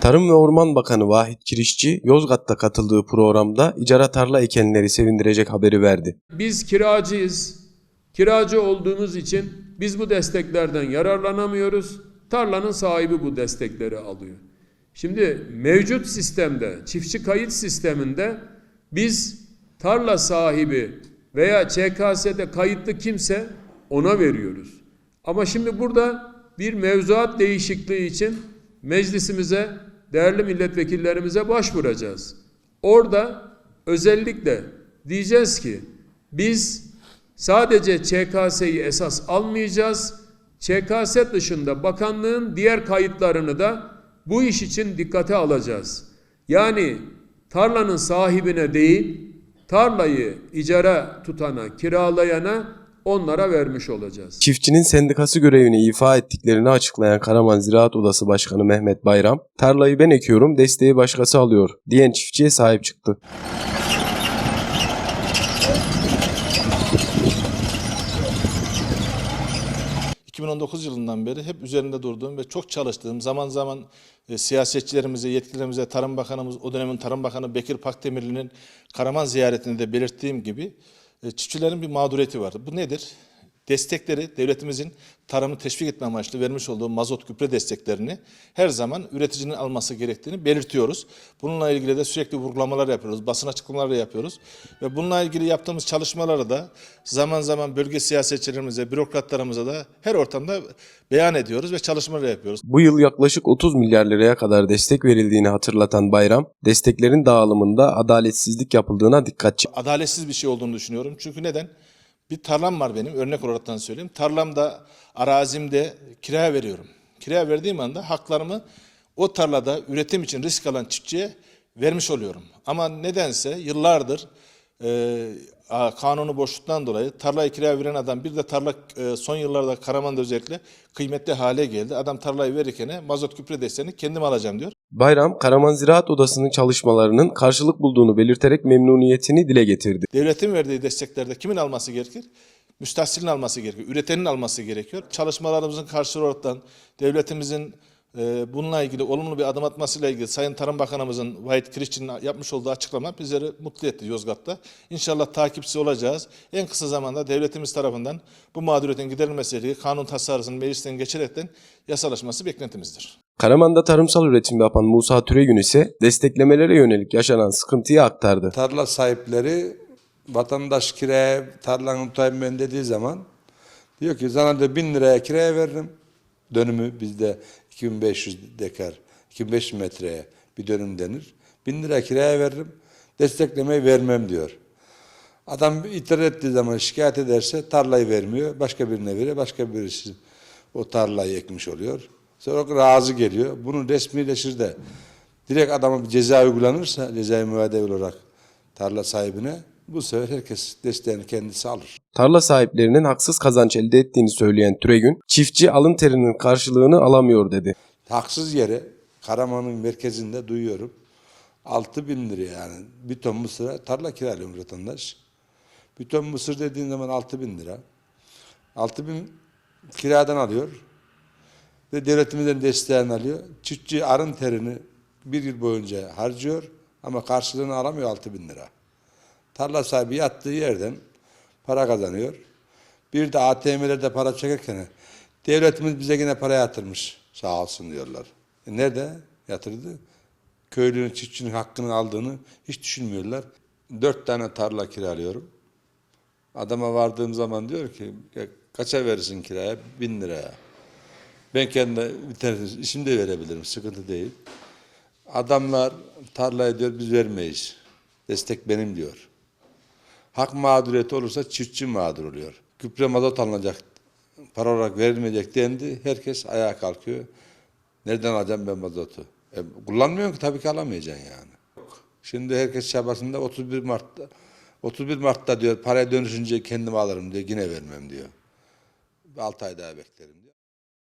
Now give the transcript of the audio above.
Tarım ve Orman Bakanı Vahit Kirişçi, Yozgat'ta katıldığı programda icara tarla ekenleri sevindirecek haberi verdi. Biz kiracıyız. Kiracı olduğumuz için biz bu desteklerden yararlanamıyoruz. Tarlanın sahibi bu destekleri alıyor. Şimdi mevcut sistemde, çiftçi kayıt sisteminde biz tarla sahibi veya ÇKS'de kayıtlı kimse ona veriyoruz. Ama şimdi burada bir mevzuat değişikliği için meclisimize, değerli milletvekillerimize başvuracağız. Orada özellikle diyeceğiz ki biz sadece ÇKS'yi esas almayacağız. ÇKS dışında bakanlığın diğer kayıtlarını da bu iş için dikkate alacağız. Yani tarlanın sahibine değil, tarlayı icara tutana, kiralayana onlara vermiş olacağız. Çiftçinin sendikası görevini ifa ettiklerini açıklayan Karaman Ziraat Odası Başkanı Mehmet Bayram, tarlayı ben ekiyorum, desteği başkası alıyor diyen çiftçiye sahip çıktı. Ee, 2019 yılından beri hep üzerinde durduğum ve çok çalıştığım zaman zaman e, siyasetçilerimize, yetkililerimize, Tarım Bakanımız, o dönemin Tarım Bakanı Bekir Pakdemirli'nin Karaman ziyaretinde de belirttiğim gibi çiftçilerin bir mağduriyeti vardı. Bu nedir? Destekleri, devletimizin tarımı teşvik etme amaçlı vermiş olduğu mazot gübre desteklerini her zaman üreticinin alması gerektiğini belirtiyoruz. Bununla ilgili de sürekli vurgulamalar yapıyoruz, basın açıklamaları yapıyoruz. Ve bununla ilgili yaptığımız çalışmaları da zaman zaman bölge siyasetçilerimize, bürokratlarımıza da her ortamda beyan ediyoruz ve çalışmalar yapıyoruz. Bu yıl yaklaşık 30 milyar liraya kadar destek verildiğini hatırlatan Bayram, desteklerin dağılımında adaletsizlik yapıldığına dikkat çekti. adaletsiz bir şey olduğunu düşünüyorum. Çünkü neden? Bir tarlam var benim örnek olaraktan söyleyeyim. Tarlamda, arazimde kiraya veriyorum. Kiraya verdiğim anda haklarımı o tarlada üretim için risk alan çiftçiye vermiş oluyorum. Ama nedense yıllardır e, a- kanunu boşluktan dolayı tarlayı kiraya veren adam bir de tarla e, son yıllarda Karaman'da özellikle kıymetli hale geldi. Adam tarlayı verirken mazot gübre desteğini kendim alacağım diyor. Bayram, Karaman Ziraat Odası'nın çalışmalarının karşılık bulduğunu belirterek memnuniyetini dile getirdi. Devletin verdiği desteklerde kimin alması gerekir? Müstahsilin alması gerekiyor, üretenin alması gerekiyor. Çalışmalarımızın karşı olaraktan devletimizin e, bununla ilgili olumlu bir adım atmasıyla ilgili Sayın Tarım Bakanımızın Vahit Kirişçi'nin yapmış olduğu açıklama bizleri mutlu etti Yozgat'ta. İnşallah takipçisi olacağız. En kısa zamanda devletimiz tarafından bu mağduriyetin giderilmesiyle ilgili kanun tasarısının meclisten geçerekten yasalaşması beklentimizdir. Karaman'da tarımsal üretim yapan Musa Türegün ise desteklemelere yönelik yaşanan sıkıntıyı aktardı. tarla sahipleri vatandaş kiraya tarlanı tutayım ben dediği zaman diyor ki sana da 1000 liraya kiraya veririm. Dönümü bizde 2500 dekar, 2500 metreye bir dönüm denir. 1000 lira kiraya veririm. Desteklemeyi vermem diyor. Adam itiraz ettiği zaman şikayet ederse tarlayı vermiyor. Başka birine veriyor. Başka birisi o tarlayı ekmiş oluyor. Sonra razı geliyor. Bunu resmileşir de direkt adama bir ceza uygulanırsa cezai müeyyide olarak tarla sahibine bu sefer herkes desteğini kendisi alır. Tarla sahiplerinin haksız kazanç elde ettiğini söyleyen Türegün, çiftçi alın terinin karşılığını alamıyor dedi. Haksız yere Karaman'ın merkezinde duyuyorum. 6 bin lira yani bir ton mısıra tarla kiralıyor vatandaş. Bir ton mısır dediğin zaman 6 bin lira. 6 bin kiradan alıyor. Ve devletimizden desteğini alıyor. Çiftçi arın terini bir yıl boyunca harcıyor ama karşılığını alamıyor 6 bin lira. Tarla sahibi yattığı yerden para kazanıyor. Bir de ATM'lerde para çekerken devletimiz bize yine para yatırmış sağ olsun diyorlar. E nerede yatırdı? Köylünün, çiftçinin hakkını aldığını hiç düşünmüyorlar. Dört tane tarla kiralıyorum. Adama vardığım zaman diyor ki "Ya kaça verirsin kiraya? Bin liraya. Ben kendi internet işimi de verebilirim. Sıkıntı değil. Adamlar tarlayı diyor biz vermeyiz. Destek benim diyor. Hak mağduriyeti olursa çiftçi mağdur oluyor. Gübre mazot alınacak, para olarak verilmeyecek dendi. Herkes ayağa kalkıyor. Nereden alacağım ben mazotu? E, kullanmıyorsun ki tabii ki alamayacaksın yani. Şimdi herkes çabasında 31 Mart'ta 31 Mart'ta diyor paraya dönüşünce kendim alırım diyor. Yine vermem diyor. 6 ay daha beklerim diyor.